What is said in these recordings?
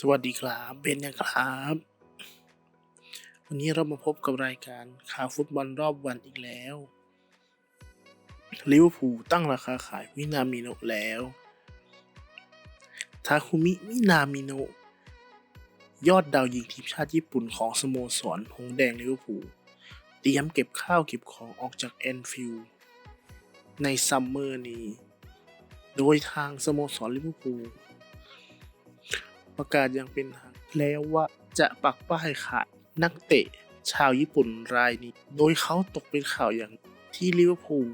สวัสดีครับเบนนะครับ วันนี้เรามาพบกับรายการข่าวฟุตบอลรอบวันอีกแล้วลิเวอร์พูลตั้งราคาขายมินามิโนแล้ว ทาคุมิมินามิโนยอดดาวยิงทีมชาติญี่ปุ่นของสโมสรหงแดงลิเวอร์พูลเตรียมเก็บข้าวเก็บของออกจากแอนฟิลด์ในซัมเมอร์นี้ โดยทางสโมสรลิเวอร์พูล ประกาศอย่างเป็นทางแล้วว่าจะปักป้ายขายนักเตะชาวญี่ปุ่นรายนี้ โดยเขาตกเป็นข่าวอย่างที่ลิเวอร์พูล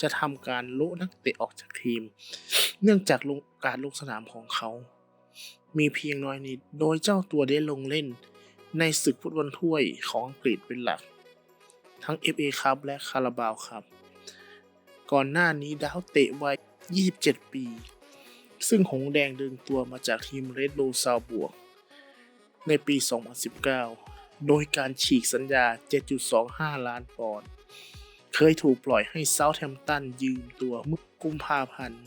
จะทำการโละนักเตะออกจากทีม เนื่องจากลงการลงสนามของเขา มีเพียงน้อยนิด โดยเจ้าตัวได้ลงเล่น ในศึกฟุตบอลถ้วยของอังกฤษเป็นหลัก ทั้ง FA ครับและคาราบาวครับ ก่อนหน้านี้ดาวเตะวัย 27 ปี ซึ่งหงแดงดึงตัวมาจากทีมเรด l ูซาวบวก ในปี 2019 โดยการฉีกสัญญา 7.25 ล้านปอนด์ เคยถูกปล่อยให้เซาท์แฮมป์ตันยืมตัวเมื่อกุมภาพันธ์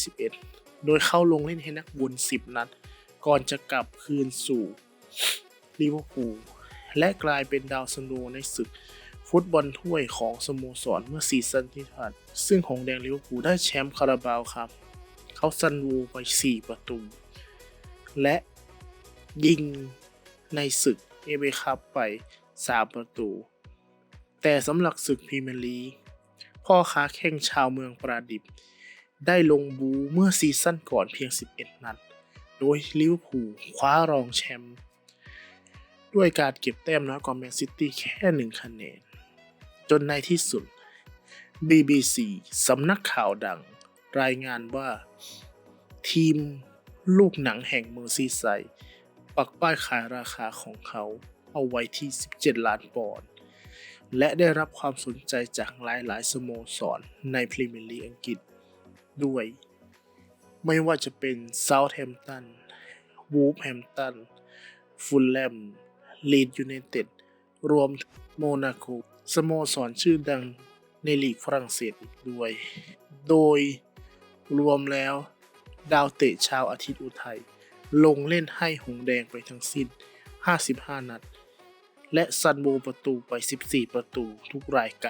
2021 โดยเข้าลงเล่นให้นักบุญ 10 นัด ก่อนจะกลับคืนสู่ลิเวอร์พูลและกลายเป็นดาวซันโวในศึกฟุตบอลถ้วยของสโมสรเมื่อซีซั่นที่ผ่านซึ่งหงแดงลิเวอร์พูลได้แชมป์คาราบาวครับ เขาซันวูไป 4 ประตู และยิงในศึกเอเวคัพไป 3 ประตู แต่สำหรับศึกพรีเมียร์ลีกพ่อค้าแข่งชาวเมืองปราดิบ ได้ลงบูเมื่อซีซั่นก่อนเพียง 11 นัด โดยลิเวอร์พูลคว้ารองแชมป์ด้วยการเก็บแต้มน้อยกว่าแมนซิตี้แค่ 1 คะแนน จนในที่สุด BBC สำนักข่าวดัง รายงานว่าทีมลูกหนังแห่งเมอร์ซีไซด์ปักป้ายขายราคาของเขาเอาไว้ที่ 17 ล้านปอนด์และได้รับความสนใจจากหลาย ๆ สโมสรในพรีเมียร์ลีกอังกฤษด้วย ไม่ว่าจะเป็นเซาท์แฮมป์ตัน วูฟแฮมป์ตันฟูลแลม ลีดยูไนเต็ด รวมโมนาโก สโมสรชื่อดังในลีกฝรั่งเศสอีกด้วย โดย รวมแล้ว ดาวเตะชาวอาทิตย์อุทัย ลงเล่นให้หงแดงไปทั้งสิ้น 55 นัด และซันโบประตูไป 14 ประตูทุกรายการ